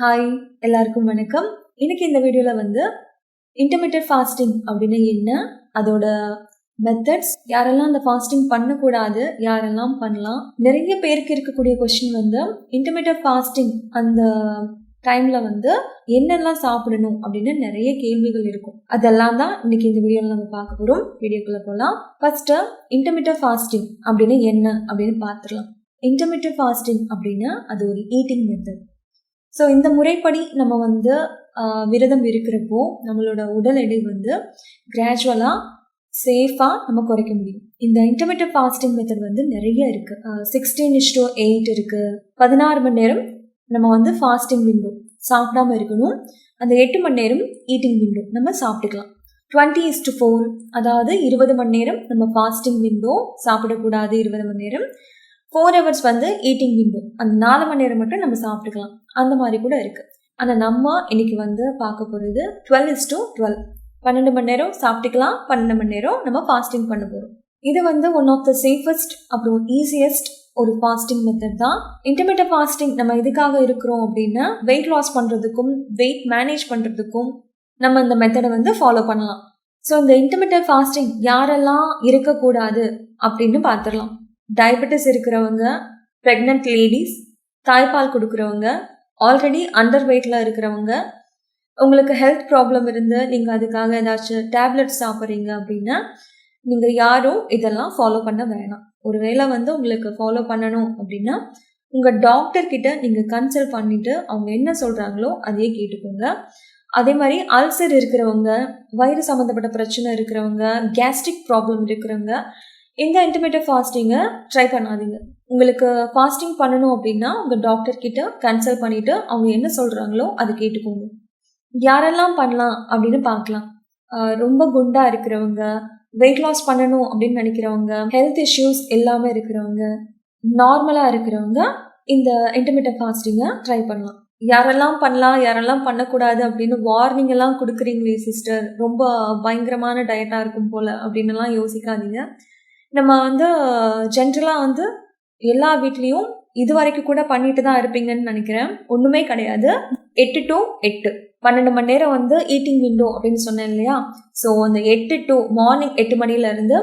Hi எல்லாருக்கும் வணக்கம். இன்னைக்கு இந்த வீடியோவில் வந்து இன்டர்மீடியட் ஃபாஸ்டிங் அப்படின்னு என்ன? அதோட மெத்தட்ஸ் யாரெல்லாம் அந்த ஃபாஸ்டிங் பண்ணக்கூடாது யாரெல்லாம் பண்ணலாம்? நிறைய பேருக்கு இருக்கக்கூடிய கொஷின் வந்து இன்டர்மீடியட் ஃபாஸ்டிங் அந்த டைமில் வந்து என்னெல்லாம் சாப்பிடணும் அப்படின்னு நிறைய கேள்விகள் இருக்கும். அதெல்லாம் தான் இன்னைக்கு இந்த வீடியோவில் நம்ம பார்க்க போகிறோம் வீடியோக்குள்ளே போகலாம் ஃபர்ஸ்ட் இன்டர்மீடியட் ஃபாஸ்டிங் அப்படின்னு என்ன அப்படின்னு பார்த்துடலாம். இன்டர்மீடியட் ஃபாஸ்டிங் அப்படின்னா அது ஒரு ஈட்டிங் மெத்தட் ஸோ இந்த முறைப்படி நம்ம வந்து விரதம் இருக்கிறப்போ நம்மளோட உடல் எடை வந்து கிராஜுவலாக சேஃபாக நம்ம குறைக்க முடியும். இந்த இன்டர்மீடியட் ஃபாஸ்டிங் மெத்தட் வந்து நிறைய இருக்குது சிக்ஸ்டீன் இஸ் டூ எயிட் இருக்குது பதினாறு மணி நேரம் நம்ம வந்து ஃபாஸ்டிங் விண்டோ சாப்பிடாம இருக்கணும். அந்த எட்டு மணி நேரம் ஈட்டிங் விண்டோ நம்ம சாப்பிட்டுக்கலாம். டுவெண்ட்டி இஸ்டு ஃபோர் அதாவது இருபது மணி நேரம் நம்ம ஃபாஸ்டிங் விண்டோ சாப்பிடக்கூடாது இருபது மணி நேரம். ஃபோர் ஹவர்ஸ் வந்து ஈட்டிங் விண்டோ அந்த நாலு மணி நேரம் மட்டும் நம்ம சாப்பிட்டுக்கலாம். அந்த மாதிரி கூட இருக்குது ஆனால் நம்ம இன்னைக்கு வந்து பார்க்க போகிறது டுவெல் இஸ் டு டுவெல் பன்னெண்டு மணி நேரம் சாப்பிட்டுக்கலாம் பன்னெண்டு மணி நேரம் நம்ம ஃபாஸ்டிங் பண்ண போகிறோம் இது வந்து ஒன் ஆஃப் த சேஃபஸ்ட் அப்புறம் ஈஸியஸ்ட் ஒரு ஃபாஸ்டிங் மெத்தட் தான். இன்டர்மீடியட் ஃபாஸ்டிங் நம்ம எதுக்காக இருக்கிறோம் அப்படின்னா வெயிட் லாஸ் பண்ணுறதுக்கும் வெயிட் மேனேஜ் பண்ணுறதுக்கும் நம்ம இந்த மெத்தடை வந்து ஃபாலோ பண்ணலாம். ஸோ இந்த இன்டர்மீடியட் ஃபாஸ்டிங் யாரெல்லாம் இருக்கக்கூடாது அப்படின்னு பார்த்துடலாம். டயபெட்டிஸ் இருக்கிறவங்க ப்ரெக்னென்ட் லேடிஸ் தாய்ப்பால் கொடுக்குறவங்க ஆல்ரெடி அண்டர் வெயிட்டில் இருக்கிறவங்க உங்களுக்கு ஹெல்த் ப்ராப்ளம் இருந்து நீங்கள் அதுக்காக ஏதாச்சும் டேப்லெட்ஸ் சாப்பிட்றீங்க அப்படின்னா நீங்கள் யாரும் இதெல்லாம் ஃபாலோ பண்ண வேணாம். ஒருவேளை வந்து உங்களுக்கு ஃபாலோ பண்ணணும் அப்படின்னா உங்கள் டாக்டர்கிட்ட நீங்கள் கன்சல்ட் பண்ணிவிட்டு அவங்க என்ன சொல்கிறாங்களோ அதையே கேட்டுக்கோங்க. அதே மாதிரி அல்சர் இருக்கிறவங்க வயிறு சம்மந்தப்பட்ட பிரச்சனை இருக்கிறவங்க கேஸ்ட்ரிக் ப்ராப்ளம் இருக்கிறவங்க இந்த இன்டர்மீடியட் ஃபாஸ்டிங்கை ட்ரை பண்ணாதீங்க. உங்களுக்கு ஃபாஸ்டிங் பண்ணணும் அப்படின்னா உங்கள் டாக்டர் கிட்ட கன்சல்ட் பண்ணிவிட்டு அவங்க என்ன சொல்கிறாங்களோ அதை கேட்டுக்கோங்க. யாரெல்லாம் பண்ணலாம் அப்படின்னு பார்க்கலாம். ரொம்ப குண்டாக இருக்கிறவங்க வெயிட் லாஸ் பண்ணணும் அப்படின்னு நினைக்கிறவங்க ஹெல்த் இஷ்யூஸ் எல்லாமே இருக்கிறவங்க நார்மலாக இருக்கிறவங்க இந்த இன்டர்மீடியட் ஃபாஸ்டிங்கை ட்ரை பண்ணலாம். யாரெல்லாம் பண்ணலாம் யாரெல்லாம் பண்ணக்கூடாது அப்படின்னு வார்னிங் எல்லாம் கொடுக்குறீங்களே சிஸ்டர் ரொம்ப பயங்கரமான டயட்டாக இருக்கும் போல் அப்படின்னுலாம் யோசிக்காதீங்க. நம்ம வந்து ஜென்ரலாக வந்து எல்லா வீட்லேயும் இது வரைக்கும் கூட பண்ணிட்டு தான் இருப்பீங்கன்னு நினைக்கிறேன். ஒன்றுமே கிடையாது. எட்டு டு எட்டு. பன்னெண்டு மணி நேரம் வந்து ஈட்டிங் விண்டோ அப்படின்னு சொன்னேன் இல்லையா? ஸோ அந்த எட்டு டு மார்னிங் எட்டு மணிலேருந்து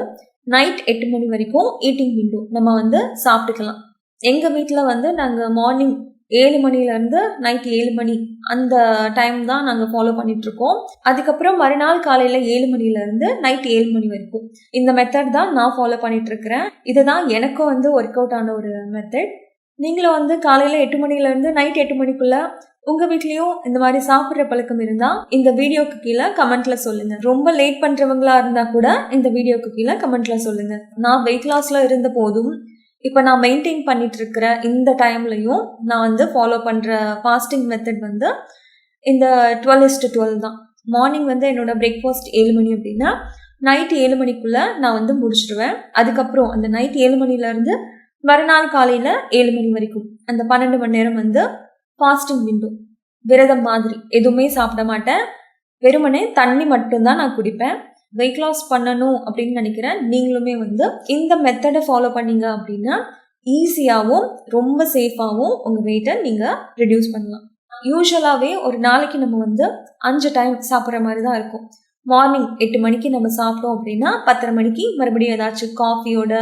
நைட் எட்டு மணி வரைக்கும் ஈட்டிங் விண்டோ நம்ம வந்து சாப்பிட்டுக்கலாம். எங்கள் வீட்டில் வந்து நாங்கள் மார்னிங் ஏழு மணிலேருந்து நைட் ஏழு மணி அந்த டைம் தான் நாங்கள் ஃபாலோ பண்ணிகிட்ருக்கோம் அதுக்கப்புறம் மறுநாள் காலையில் ஏழு மணிலேருந்து நைட் ஏழு மணி வரைக்கும். இந்த மெத்தட் தான் நான் ஃபாலோ பண்ணிகிட்ருக்கிறேன் இதுதான் எனக்கும் வந்து ஒர்க் அவுட் ஆன ஒரு மெத்தட் நீங்களும் வந்து காலையில் எட்டு மணிலேருந்து நைட் எட்டு மணிக்குள்ளே உங்கள் வீட்லேயும் இந்த மாதிரி சாப்பிட்ற பழக்கம் இருந்தால் இந்த வீடியோக்கு கீழே கமெண்ட்ல சொல்லுங்கள் ரொம்ப லேட் பண்ணுறவங்களா இருந்தால் கூட இந்த வீடியோக்கு கீழே கமெண்ட்ல சொல்லுங்கள் நான் வெயிட் லாஸில் இருந்த போதும் இப்போ நான் மெயின்டைன் பண்ணிட்டு இருக்கிற இந்த டைம்லையும் நான் வந்து ஃபாலோ பண்ணுற ஃபாஸ்டிங் மெத்தட் வந்து இந்த டுவெல் இஸ்டு டுவெல் தான். மார்னிங் வந்து என்னோடய பிரேக்ஃபாஸ்ட் ஏழு மணி அப்படின்னா நைட் ஏழு மணிக்குள்ளே நான் வந்து முடிச்சிடுவேன் அதுக்கப்புறம் அந்த நைட் ஏழு மணிலேருந்து மறுநாள் காலையில் ஏழு மணி வரைக்கும் அந்த பன்னெண்டு மணி நேரம் வந்து ஃபாஸ்டிங் விண்டோ விரதம் மாதிரி. எதுவுமே சாப்பிட மாட்டேன். வெறுமனே தண்ணி மட்டும்தான் நான் குடிப்பேன். வெயிட் லாஸ் பண்ணணும் அப்படின்னு நினைக்கிறேன். நீங்களுமே வந்து இந்த மெத்தடை ஃபாலோ பண்ணீங்க அப்படின்னா ஈஸியாகவும் ரொம்ப சேஃபாகவும் உங்கள் வெயிட்டை நீங்கள் ரிடியூஸ் பண்ணலாம். யூஸ்வலாகவே ஒரு நாளைக்கு நம்ம வந்து அஞ்சு டைம் சாப்பிட்ற மாதிரி தான் இருக்கும். மார்னிங் எட்டு மணிக்கு நம்ம சாப்பிட்டோம் அப்படின்னா பத்தரை மணிக்கு மறுபடியும் ஏதாச்சும் காஃபியோட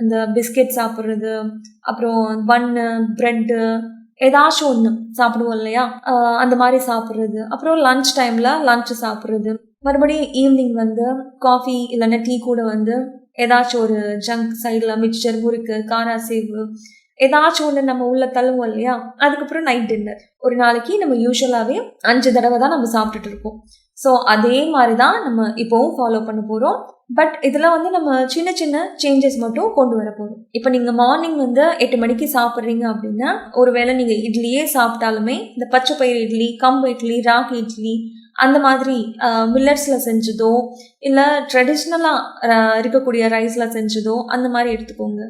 அந்த பிஸ்கெட் சாப்பிட்றது அப்புறம் பன்னு ப்ரெட்டு ஏதாச்சும் ஒன்று சாப்பிடுவோம் இல்லையா? அந்த மாதிரி சாப்பிட்றது. அப்புறம் லன்ச் டைமில் லன்ச் சாப்பிட்றது. மறுபடியும் ஈவினிங் வந்து காஃபி இல்லைன்னா டீ கூட வந்து ஏதாச்சும் ஒரு ஜங்க் சைடில் மிக்சர் முறுக்கு காரா சேவு ஏதாச்சும் ஒன்று நம்ம உள்ள தள்ளுவோம் இல்லையா? அதுக்கப்புறம் நைட் டின்னர் ஒரு நாளைக்கு நம்ம யூஸ்வலாகவே அஞ்சு தடவை தான் நம்ம சாப்பிட்டுட்டு இருப்போம். ஸோ அதே மாதிரி தான் நம்ம இப்போவும் ஃபாலோ பண்ண போகிறோம் பட் இதில் வந்து நம்ம சின்ன சின்ன சேஞ்சஸ் மட்டும் கொண்டு வர போகிறோம் இப்போ நீங்கள் மார்னிங் வந்து எட்டு மணிக்கு சாப்பிட்றீங்க அப்படின்னா ஒருவேளை நீங்கள் இட்லியே சாப்பிட்டாலுமே இந்த பச்சை பயிறு இட்லி கம்பு இட்லி ராகி இட்லி அந்த மாதிரி மில்லட்ஸில் செஞ்சதோ இல்லை ட்ரெடிஷ்னலாக இருக்கக்கூடிய ரைஸில் செஞ்சதோ அந்த மாதிரி எடுத்துக்கோங்க.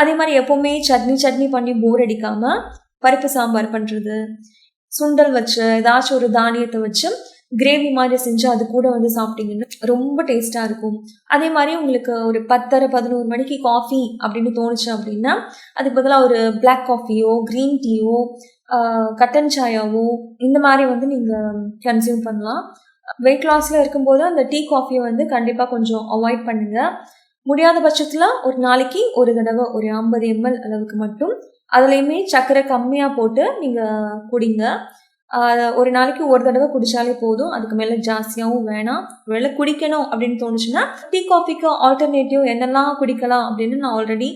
அதே மாதிரி எப்போவுமே சட்னி சட்னி பண்ணி போர் அடிக்காமல் பருப்பு சாம்பார் பண்ணுறது சுண்டல் வச்சு ஏதாச்சும் ஒரு தானியத்தை வச்சு கிரேவி மாதிரி செஞ்சு அது கூட வந்து சாப்பிட்டீங்கன்னா ரொம்ப டேஸ்ட்டாக இருக்கும். அதே மாதிரி உங்களுக்கு ஒரு பத்தரை பதினோரு மணிக்கு காஃபி அப்படின்னு தோணுச்சு அப்படின்னா அதுக்கு பதிலாக ஒரு பிளாக் காஃபியோ க்ரீன் டீயோ கட்டன் சாயாவோ இந்த மாதிரி வந்து நீங்கள் கன்சியூம் பண்ணலாம். வெயிட் லாஸில் இருக்கும்போது அந்த டீ காஃபியை வந்து கண்டிப்பாக கொஞ்சம் அவாய்ட் பண்ணுங்கள் முடியாத பட்சத்தில் ஒரு நாளைக்கு ஒரு தடவை ஒரு ஐம்பது எம்எல் அளவுக்கு மட்டும். அதுலேயுமே சர்க்கரை கம்மியாக போட்டு நீங்கள் குடிங்க. ஒரு நாளைக்கு ஒரு தடவை குடித்தாலே போதும். அதுக்கு மேலே ஜாஸ்தியாகவும் வேணாம். ஒருவேளை குடிக்கணும் அப்படின்னு தோணுச்சுன்னா டீ காஃபிக்கு ஆல்டர்னேட்டிவ் என்னெல்லாம் குடிக்கலாம் அப்படின்னு நான் ஆல்ரெடி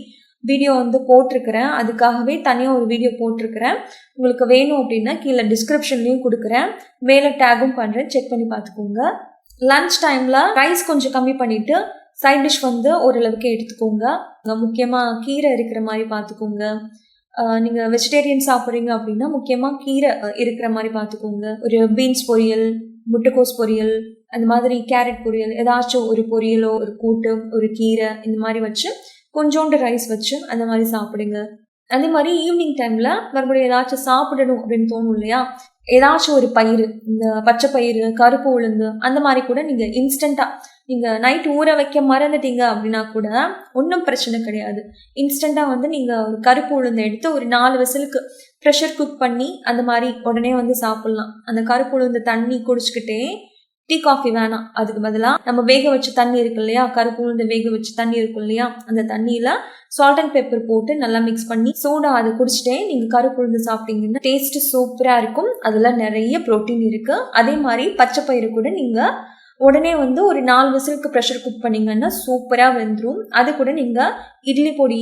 வீடியோ வந்து போட்டிருக்கிறேன். அதுக்காகவே தனியாக ஒரு வீடியோ போட்டிருக்கிறேன். உங்களுக்கு வேணும் அப்படின்னா கீழே டிஸ்கிரிப்ஷன்லேயும் கொடுக்குறேன். மேலே டேகும் பண்ணுறேன் செக் பண்ணி பார்த்துக்கோங்க. லன்ச் டைமில் ரைஸ் கொஞ்சம் கம்மி பண்ணிவிட்டு சைட் டிஷ் வந்து ஓரளவுக்கு எடுத்துக்கோங்க. முக்கியமாக கீரை இருக்கிற மாதிரி பார்த்துக்கோங்க. நீங்கள் வெஜிடேரியன் சாப்பிட்றீங்க அப்படின்னா முக்கியமாக கீரை இருக்கிற மாதிரி பார்த்துக்கோங்க. ஒரு பீன்ஸ் பொரியல் முட்டைக்கோஸ் பொரியல் அந்த மாதிரி கேரட் பொரியல் ஏதாச்சும் ஒரு பொரியலோ ஒரு கூட்டு ஒரு கீரை இந்த மாதிரி வச்சு கொஞ்சோண்டு ரைஸ் வச்சு அந்த மாதிரி சாப்பிடுங்க. அதே மாதிரி ஈவினிங் டைமில் மறுபடியும் ஏதாச்சும் சாப்பிடணும் அப்படின்னு தோணும் இல்லையா? ஏதாச்சும் ஒரு பயிர் இந்த பச்சை பயிறு கருப்பு உளுந்து அந்த மாதிரி கூட நீங்கள் இன்ஸ்டண்ட்டாக நீங்கள் நைட் ஊற வைக்க மறந்துட்டீங்க அப்படின்னா கூட ஒன்றும் பிரச்சனை கிடையாது. இன்ஸ்டண்ட்டாக வந்து நீங்கள் ஒரு கருப்பு உளுந்தை எடுத்து ஒரு நாலு விசிலுக்கு ப்ரெஷர் குக் பண்ணி அந்த மாதிரி உடனே வந்து சாப்பிட்லாம். அந்த கருப்பு உளுந்து தண்ணி குடிச்சுக்கிட்டே டீ காஃபி வேணாம். அதுக்கு பதிலாக நம்ம வேக வச்ச தண்ணி இருக்கு இல்லையா? கருப்பு உளுந்து வேக வச்ச தண்ணி இருக்கும் இல்லையா? அந்த தண்ணியில் சால்ட் அண்ட் பெப்பர் போட்டு நல்லா மிக்ஸ் பண்ணி சோடா அதை குடிச்சிட்டே நீங்கள் கருப்பு உளுந்து சாப்பிட்டீங்கன்னா டேஸ்ட் சூப்பராக இருக்கும். அதில் நிறைய ப்ரோட்டீன் இருக்குது அதே மாதிரி பச்சை பயிறு கூட நீங்கள் உடனே வந்து ஒரு நாலு விசிலுக்கு ப்ரெஷர் குக் பண்ணிங்கன்னா சூப்பராக வெந்துடும் அது கூட நீங்கள் இட்லி பொடி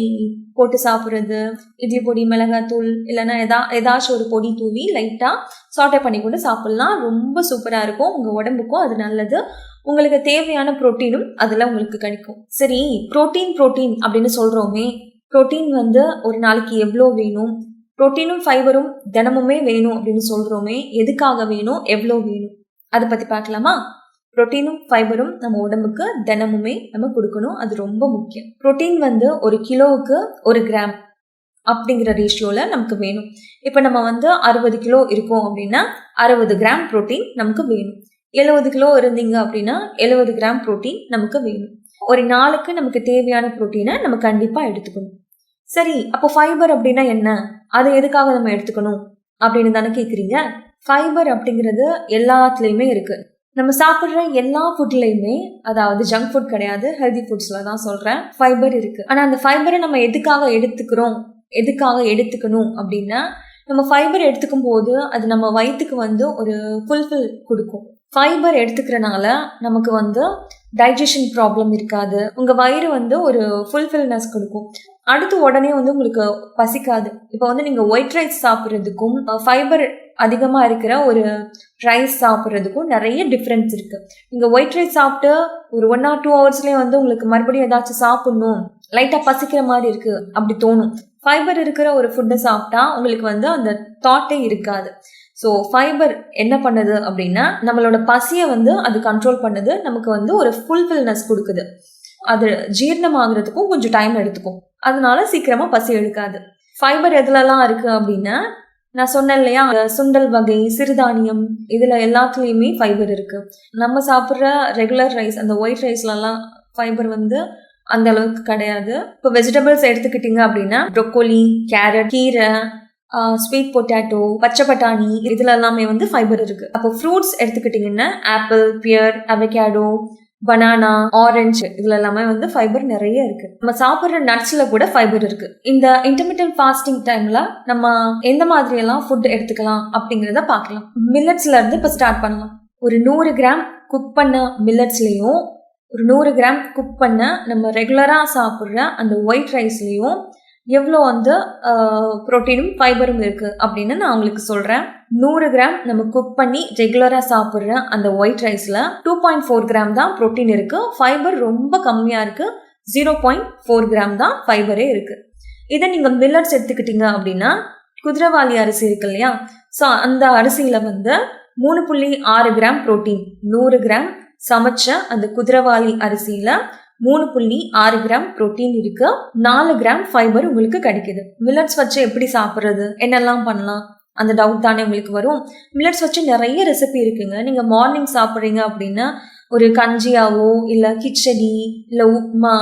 போட்டு சாப்பிட்றது இட்லி பொடி மிளகாத்தூள் இல்லைன்னா எதா ஏதாச்சும் ஒரு பொடி தூவி லைட்டாக சாட்டை பண்ணி கூட சாப்பிட்லாம். ரொம்ப சூப்பராக இருக்கும். உங்கள் உடம்புக்கும் அது நல்லது. உங்களுக்கு தேவையான ப்ரோட்டீனும் அதில் உங்களுக்கு கிடைக்கும். சரி ப்ரோட்டீன் ப்ரோட்டீன் அப்படின்னு சொல்கிறோமே ப்ரோட்டீன் வந்து ஒரு நாளைக்கு எவ்வளோ வேணும்? ப்ரோட்டீனும் ஃபைபரும் தினமுமே வேணும் அப்படின்னு சொல்கிறோமே எதுக்காக வேணும்? எவ்வளோ வேணும்? அதை பற்றி பார்க்கலாமா? ப்ரோட்டீனும் ஃபைபரும் நம்ம உடம்புக்கு தினமுமே நம்ம கொடுக்கணும். அது ரொம்ப முக்கியம். ப்ரோட்டீன் வந்து ஒரு கிலோவுக்கு ஒரு கிராம் அப்படிங்கிற ரேஷியோவில் நமக்கு வேணும். இப்போ நம்ம வந்து அறுபது கிலோ இருக்கோம் அப்படின்னா அறுபது கிராம் ப்ரோட்டீன் நமக்கு வேணும். எழுபது கிலோ இருந்தீங்க அப்படின்னா எழுபது கிராம் ப்ரோட்டீன் நமக்கு வேணும். ஒரு நாளுக்கு நமக்கு தேவையான ப்ரோட்டீனை நம்ம கண்டிப்பாக எடுத்துக்கணும். சரி அப்போ ஃபைபர் அப்படின்னா என்ன? அதை எதுக்காக நம்ம எடுத்துக்கணும்? அப்படின்னு தானே கேட்குறீங்க ஃபைபர் அப்படிங்கிறது எல்லாத்துலேயுமே இருக்குது நம்ம சாப்பிட்ற எல்லா ஃபுட்லேயுமே அதாவது ஜங்க் ஃபுட் கிடையாது ஹெல்தி ஃபுட்ஸில் தான் சொல்கிறேன் ஃபைபர் இருக்குது ஆனால் அந்த ஃபைபரை நம்ம எதுக்காக எடுத்துக்கிறோம்? எதுக்காக எடுத்துக்கணும் அப்படின்னா நம்ம ஃபைபர் எடுத்துக்கும் போது அது நம்ம வயிற்றுக்கு வந்து ஒரு ஃபுல்ஃபில் கொடுக்கும். ஃபைபர் எடுத்துக்கிறனால நமக்கு வந்து டைஜஷன் ப்ராப்ளம் இருக்காது. உங்கள் வயிறு வந்து ஒரு ஃபுல்ஃபில்னஸ் கொடுக்கும். அடுத்து உடனே வந்து உங்களுக்கு பசிக்காது. இப்போ வந்து நீங்கள் ஒயிட் ரைஸ் சாப்பிட்றதுக்கும் ஃபைபர் அதிகமாக இருக்கிற ஒரு ரைஸ் சாப்பிட்றதுக்கும் நிறைய டிஃப்ரென்ஸ் இருக்குது நீங்கள் ஒயிட் ரைஸ் சாப்பிட்டு ஒரு ஒன் ஆர் டூ ஹவர்ஸ்லேயே வந்து உங்களுக்கு மறுபடியும் ஏதாச்சும் சாப்பிட்ணும். லைட்டாக பசிக்கிற மாதிரி இருக்குது அப்படி தோணும். ஃபைபர் இருக்கிற ஒரு ஃபுட்டை சாப்பிட்டா உங்களுக்கு வந்து அந்த தாட்டே இருக்காது. ஸோ ஃபைபர் என்ன பண்ணுது அப்படின்னா நம்மளோட பசியை வந்து அது கண்ட்ரோல் பண்ணுது நமக்கு வந்து ஒரு ஃபுல்ஃபில்னஸ் கொடுக்குது. அது ஜீரணமாகறதுக்கும் கொஞ்சம் டைம் எடுத்துக்கும். அதனால சீக்கிரமாக பசி எடுக்காது. ஃபைபர் எதுலலாம் இருக்குது அப்படின்னா நான் சொன்னேன் இல்லையா? சுண்டல் வகை சிறுதானியம் இதில் எல்லாத்துலேயுமே ஃபைபர் இருக்குது நம்ம சாப்பிட்ற ரெகுலர் ரைஸ் அந்த ஒயிட் ரைஸ்லலாம் ஃபைபர் வந்து அந்த அளவுக்கு கிடையாது. இப்போ வெஜிடபிள்ஸ் எடுத்துக்கிட்டிங்க அப்படின்னா ப்ரொக்கோலி கேரட் கீரை ஸ்வீட் பொட்டேட்டோ பச்சை பட்டாணி இதில் எல்லாமே வந்து ஃபைபர் இருக்குது அப்போ ஃப்ரூட்ஸ் எடுத்துக்கிட்டிங்கன்னா apple pear avocado banana orange இதுல எல்லாமே வந்து ஃபைபர் நிறைய இருக்கு. நம்ம சாப்பிட்ற நட்ஸ்ல கூட ஃபைபர் இருக்கு. இந்த இன்டர்மீடியட் ஃபாஸ்டிங் டைம்ல நம்ம எந்த மாதிரி எல்லாம் ஃபுட் எடுத்துக்கலாம் அப்படிங்கிறத பார்க்கலாம். மில்லட்ஸ்ல இருந்து இப்போ ஸ்டார்ட் பண்ணலாம். ஒரு நூறு கிராம் குக் பண்ண மில்லட்ஸ்லயும் ஒரு நூறு கிராம் குக் பண்ண நம்ம ரெகுலராக சாப்பிட்ற அந்த ஒயிட் ரைஸ்லேயும் எவ்வளோ வந்து ப்ரோட்டீனும் ஃபைபரும் இருக்குது அப்படின்னு நான் உங்களுக்கு சொல்கிறேன் நூறு கிராம் நம்ம குக் பண்ணி ரெகுலராக சாப்பிட்ற அந்த ஒயிட் ரைஸில் டூ பாயிண்ட் ஃபோர் கிராம் தான் ப்ரோட்டீன் இருக்குது ஃபைபர் ரொம்ப கம்மியாக இருக்குது ஜீரோ பாயிண்ட் ஃபோர் கிராம் தான் ஃபைபரே இருக்குது இதை நீங்கள் மில்லட்ஸ் எடுத்துக்கிட்டீங்க அப்படின்னா குதிரைவாளி அரிசி இருக்கு இல்லையா? ஸோ அந்த அரிசியில் வந்து மூணு புள்ளி ஆறு கிராம் ப்ரோட்டீன் நூறு கிராம் சமைச்ச அந்த குதிரவாளி அரிசியில் மூணு புள்ளி ஆறு கிராம் ப்ரோட்டீன் இருக்கு. நாலு கிராம் ஃபைபர் உங்களுக்கு கிடைக்குது. மில்லட்ஸ் வச்சு எப்படி சாப்பிட்றது? என்னெல்லாம் பண்ணலாம்? அந்த டவுட் தானே உங்களுக்கு வரும். மில்லட்ஸ் வச்சு நிறைய ரெசிபி இருக்குங்க. நீங்கள் மார்னிங் சாப்பிட்றீங்க அப்படின்னா ஒரு கஞ்சியாவோ இல்லை கிச்சடி இல்லை உப்மா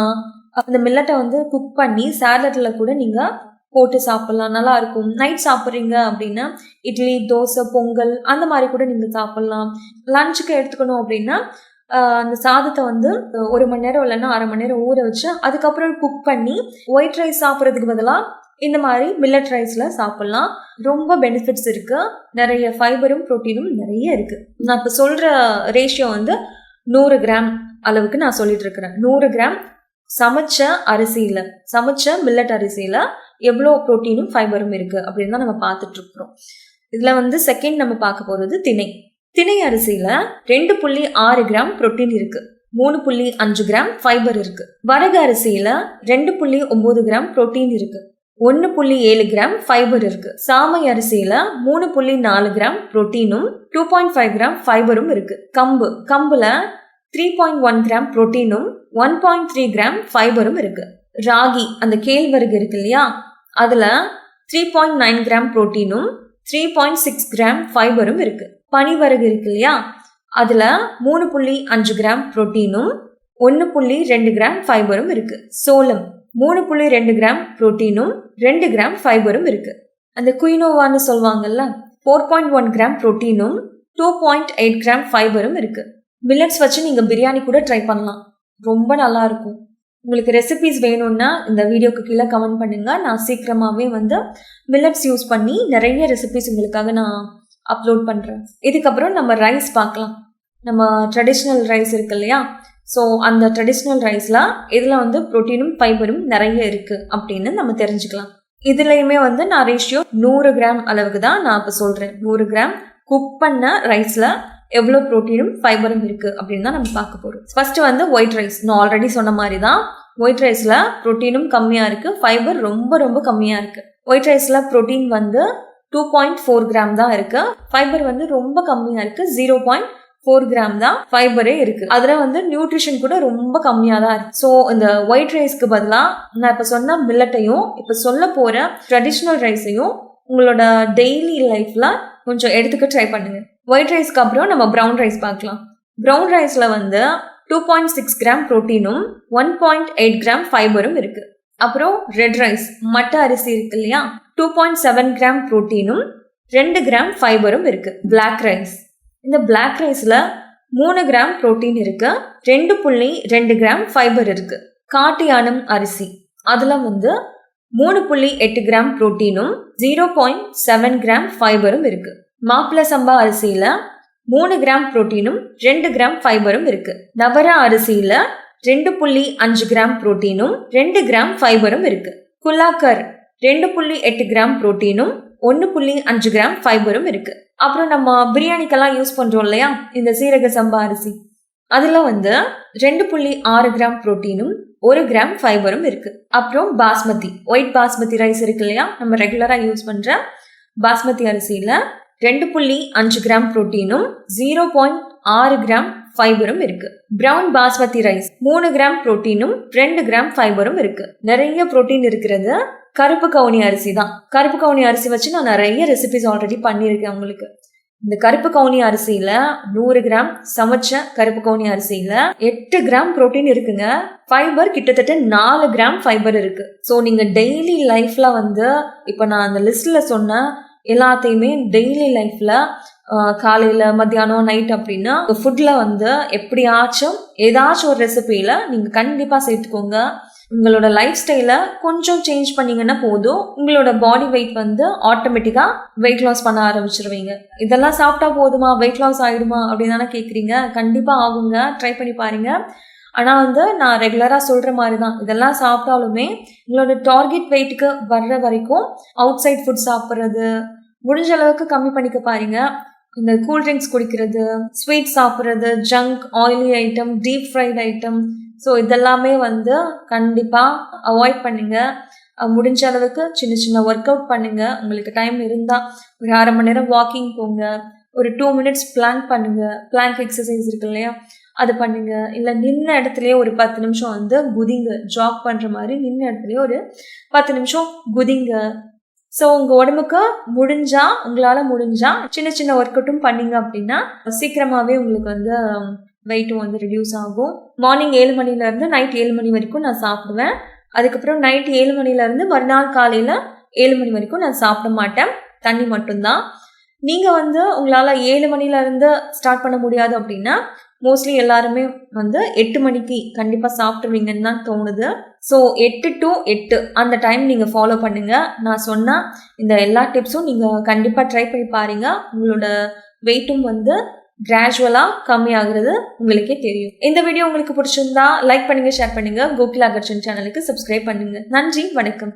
அந்த மில்லட்டை வந்து குக் பண்ணி சேலட்டில் கூட நீங்கள் போட்டு சாப்பிட்லாம். நல்லா இருக்கும். நைட் சாப்பிட்றீங்க அப்படின்னா இட்லி தோசை பொங்கல் அந்த மாதிரி கூட நீங்கள் சாப்பிட்லாம். லஞ்சுக்கு எடுத்துக்கணும் அப்படின்னா அந்த சாதத்தை வந்து ஒரு மணி நேரம் இல்லைன்னா அரை மணி நேரம் ஊற வச்சு அதுக்கப்புறம் குக் பண்ணி ஒயிட் ரைஸ் சாப்பிட்றதுக்கு பதிலாக இந்த மாதிரி மில்லட் ரைஸில் சாப்பிட்லாம். ரொம்ப பெனிஃபிட்ஸ் இருக்குது நிறைய ஃபைபரும் ப்ரோட்டீனும் நிறைய இருக்குது நான் இப்போ சொல்கிற ரேஷியோ வந்து நூறு கிராம் அளவுக்கு நான் சொல்லிட்டு இருக்கிறேன். நூறு கிராம் சமைச்ச அரிசியில் சமைச்ச மில்லட் அரிசியில் எவ்வளோ ப்ரோட்டீனும் ஃபைபரும் இருக்குது அப்படின்னு தான் நம்ம பார்த்துட்ருக்குறோம் இதில் வந்து செகண்ட் நம்ம பார்க்க போகிறது திணை. திணை அரிசியில் ரெண்டு புள்ளி ஆறு கிராம் புரோட்டீன் இருக்குது மூணு புள்ளி அஞ்சு கிராம் ஃபைபர் இருக்கு. வரகு அரிசியில ரெண்டு புள்ளி ஒன்பது கிராம் புரோட்டீன் இருக்கு. ஒன்று புள்ளி ஏழு கிராம் ஃபைபர் இருக்கு. சாமை அரிசியில மூணு புள்ளி நாலு கிராம் புரோட்டீனும் டூ பாயிண்ட் ஃபைவ் கிராம் ஃபைபரும் இருக்கு. கம்பு. கம்புல த்ரீ பாயிண்ட் ஒன் கிராம் புரோட்டீனும் ஒன் பாயிண்ட் த்ரீ கிராம் ஃபைபரும் இருக்கு. ராகி அந்த கேழ்வரகு இருக்கு இல்லையா? அதுல த்ரீ பாயிண்ட் நைன் கிராம் புரோட்டீனும் த்ரீ பாயிண்ட் சிக்ஸ் கிராம் ஃபைபரும் இருக்கு. பனிவரகு இருக்கு இல்லையா? அதில் மூணு புள்ளி அஞ்சு கிராம் புரோட்டீனும் ஒன்று புள்ளி ரெண்டு கிராம் ஃபைபரும் இருக்கு. சோளம் மூணு புள்ளி ரெண்டு கிராம் புரோட்டீனும் ரெண்டு கிராம் ஃபைபரும் இருக்கு. அந்த குயினோவான்னு சொல்லுவாங்கல்ல ஃபோர் பாயிண்ட் ஒன் கிராம் புரோட்டீனும் டூ பாயிண்ட் எயிட் கிராம் ஃபைபரும் இருக்கு. மில்லட்ஸ் வச்சு நீங்கள் பிரியாணி கூட ட்ரை பண்ணலாம். ரொம்ப நல்லா இருக்கும். உங்களுக்கு ரெசிபிஸ் வேணும்னா இந்த வீடியோக்கு கீழே கமெண்ட் பண்ணுங்க. நான் சீக்கிரமாகவே வந்து மில்லட்ஸ் யூஸ் பண்ணி நிறைய ரெசிபிஸ் உங்களுக்காக நான் அப்லோட் பண்ணுறேன் இதுக்கப்புறம் நம்ம ரைஸ் பார்க்கலாம். நம்ம ட்ரெடிஷ்னல் ரைஸ் இருக்கு இல்லையா? ஸோ அந்த ட்ரெடிஷ்னல் ரைஸில் இதில் வந்து ப்ரோட்டீனும் ஃபைபரும் நிறைய இருக்குது அப்படின்னு நம்ம தெரிஞ்சுக்கலாம். இதுலேயுமே வந்து நான் ரேஷியோ நூறு கிராம் அளவுக்கு தான் நான் இப்போ சொல்கிறேன் நூறு கிராம் குக் பண்ண ரைஸில் எவ்வளோ ப்ரோட்டீனும் ஃபைபரும் இருக்குது அப்படின்னு தான் நம்ம பார்க்க போகிறோம் ஃபஸ்ட்டு வந்து ஒயிட் ரைஸ் நான் ஆல்ரெடி சொன்ன மாதிரி தான் ஒயிட் ரைஸில் ப்ரோட்டீனும் கம்மியாக இருக்குது ஃபைபர் ரொம்ப ரொம்ப கம்மியாக இருக்குது ஒயிட் ரைஸில் ப்ரோட்டீன் வந்து டூ பாயிண்ட் ஃபோர் கிராம் தான் இருக்கு. ஃபைபர் வந்து ரொம்ப கம்மியாக இருக்கு. ஜீரோ பாயிண்ட் ஃபோர் கிராம் தான் ஃபைபரே இருக்கு. அதில் வந்து நியூட்ரிஷன் கூட ரொம்ப கம்மியாக தான் இருக்கு. ஸோ இந்த ஒயிட் ரைஸ்க்கு பதிலாக நான் இப்போ சொன்ன மில்லட்டையும் இப்போ சொல்ல போகிற ட்ரெடிஷ்னல் ரைஸையும் உங்களோட டெய்லி லைஃப்பில் கொஞ்சம் எடுத்துக்க ட்ரை பண்ணுங்க. ஒயிட் ரைஸ்க்கு அப்புறம் நம்ம ப்ரௌன் ரைஸ் பார்க்கலாம். ப்ரௌன் ரைஸில் வந்து டூ பாயிண்ட் சிக்ஸ் கிராம் ப்ரோட்டீனும் ஒன் பாயிண்ட் எயிட் கிராம் ஃபைபரும் இருக்குது அப்புறம் ரெட் ரைஸ் மட்டை அரிசி இருக்கு இல்லையா? டூ பாயிண்ட் செவன் கிராம் ப்ரோட்டீனும் ரெண்டு கிராம் ஃபைபரும் இருக்குது பிளாக் ரைஸ் இந்த பிளாக் ரைஸில் மூணு கிராம் ப்ரோட்டீன் இருக்கு. ரெண்டு புள்ளி ரெண்டு கிராம் ஃபைபர் இருக்கு. காட்டு யானம் அரிசி. அதில் வந்து மூணு புள்ளி எட்டு கிராம் ப்ரோட்டீனும் ஜீரோ பாயிண்ட் செவன் கிராம் ஃபைபரும் இருக்கு. மாப்பிள சம்பா அரிசியில் மூணு கிராம் ப்ரோட்டீனும் ரெண்டு கிராம் ஃபைபரும் இருக்கு. நவரா அரிசியில் ரெண்டு புள்ளி அஞ்சு கிராம் ப்ரோட்டீனும் ரெண்டு கிராம் ஃபைபரும் இருக்கு. குலாக்கர். ரெண்டு புள்ளி எட்டு கிராம் ப்ரோட்டீனும் ஒன்று புள்ளி அஞ்சு கிராம் ஃபைபரும் இருக்கு. அப்புறம் நம்ம பிரியாணிக்கெல்லாம் யூஸ் பண்ணுறோம் இல்லையா? இந்த சீரக சம்பா அரிசி. அதில் வந்து ரெண்டு புள்ளி ஆறு கிராம் ப்ரோட்டீனும் ஒரு கிராம் ஃபைபரும் இருக்கு. அப்புறம் பாஸ்மதி ஒயிட் பாஸ்மதி ரைஸ் இருக்கு இல்லையா? நம்ம ரெகுலராக யூஸ் பண்ணுற பாஸ்மதி அரிசியில் ரெண்டு புள்ளி அஞ்சு கிராம் ப்ரோட்டீனும் ஜீரோ பாயிண்ட் ஆறு கிராம் ஃபைபரும் இருக்கு. பிரவுன் பாஸ்மதி ரைஸ் மூணு கிராம் புரோட்டீனும் ரெண்டு கிராம் ஃபைபரும் இருக்கு. நிறைய புரோட்டீன் இருக்கிறது. கருப்பு கவுனி அரிசி தான். கருப்பு கவுனி அரிசி வச்சு நான் நிறைய ரெசிபிஸ் ஆல்ரெடி பண்ணியிருக்கேன் உங்களுக்கு. இந்த கருப்பு கவுனி அரிசியில நூறு கிராம் சமைச்ச கருப்பு கவுனி அரிசியில எட்டு கிராம் புரோட்டீன் இருக்குங்க. ஃபைபர் கிட்டத்தட்ட நாலு கிராம் ஃபைபர் இருக்கு. ஸோ நீங்க டெய்லி லைஃப்ல வந்து இப்போ நான் அந்த லிஸ்ட்ல சொன்ன எல்லாத்தையுமே டெய்லி லைஃப்ல காலையில் மத்தியானம் நைட் அப்படின்னா ஃபுட்டில் வந்து எப்படியாச்சும் ஏதாச்சும் ஒரு ரெசிபியில் நீங்கள் கண்டிப்பாக சேர்த்துக்கோங்க. உங்களோட லைஃப் ஸ்டைலை கொஞ்சம் சேஞ்ச் பண்ணிங்கன்னா போதும். உங்களோட பாடி வெயிட் வந்து ஆட்டோமேட்டிக்காக வெயிட் லாஸ் பண்ண ஆரம்பிச்சிருவீங்க. இதெல்லாம் சாப்பிட்டா போதுமா? வெயிட் லாஸ் ஆகிடுமா அப்படின்னு தானே கேட்குறீங்க கண்டிப்பாக ஆகுங்க. ட்ரை பண்ணி பாருங்க. ஆனால் வந்து நான் ரெகுலராக சொல்கிற மாதிரி தான் இதெல்லாம் சாப்பிட்டாலுமே உங்களோட டார்கெட் வெயிட்டுக்கு வர்ற வரைக்கும் அவுட் சைட் ஃபுட் சாப்பிட்றது முடிஞ்ச அளவுக்கு கம்மி பண்ணிக்க பாருங்கள் இந்த கூல்ட்ரிங்க்ஸ் குடிக்கிறது ஸ்வீட் சாப்பிட்றது junk oily item deep fried item so இதெல்லாமே வந்து கண்டிப்பாக அவாய்ட் பண்ணுங்க. முடிஞ்ச அளவுக்கு சின்ன சின்ன ஒர்க் அவுட் பண்ணுங்க. உங்களுக்கு டைம் இருந்தால் ஒரு அரை மணி நேரம் வாக்கிங் போங்க. ஒரு டூ மினிட்ஸ் பிளாங்க் பண்ணுங்க. பிளாங்க் எக்ஸசைஸ் இருக்கு இல்லையா? அது பண்ணுங்க. இல்லை நின்ன இடத்துலயே ஒரு பத்து நிமிஷம் வந்து குதிங்க. ஜாக் பண்ணுற மாதிரி நின்ன இடத்துலயே ஒரு பத்து நிமிஷம் குதிங்க. ஸோ உங்கள் உடம்புக்கு முடிஞ்சா உங்களால் முடிஞ்சா சின்ன சின்ன ஒர்க் அவுட்டும் பண்ணீங்க அப்படின்னா சீக்கிரமாகவே உங்களுக்கு வந்து um, வெயிட்டும் வந்து ரிடியூஸ் ஆகும். மார்னிங் ஏழு மணிலேருந்து நைட் ஏழு மணி வரைக்கும் நான் சாப்பிடுவேன். அதுக்கப்புறம் நைட் ஏழு மணிலேருந்து மறுநாள் காலையில் ஏழு மணி வரைக்கும் நான் சாப்பிட மாட்டேன். தண்ணி மட்டும்தான். நீங்கள் வந்து உங்களால் ஏழு மணிலேருந்து ஸ்டார்ட் பண்ண முடியாது அப்படின்னா மோஸ்ட்லி எல்லாருமே வந்து எட்டு மணிக்கு கண்டிப்பாக சாப்பிட்ருவீங்கன்னு தான் தோணுது. ஸோ எட்டு டு எட்டு. அந்த டைம் நீங்கள் ஃபாலோ பண்ணுங்கள் நான் சொன்னால் இந்த எல்லா டிப்ஸும் நீங்கள் கண்டிப்பாக ட்ரை பண்ணி பாருங்க. உங்களோட வெயிட்டும் வந்து கிராஜுவலாக கம்மியாகிறது உங்களுக்கே தெரியும். இந்த வீடியோ உங்களுக்கு பிடிச்சிருந்தா லைக் பண்ணுங்கள் ஷேர் பண்ணுங்கள் கோகுல் அகர்ஷன் சேனலுக்கு சப்ஸ்கிரைப் பண்ணுங்கள் நன்றி வணக்கம்.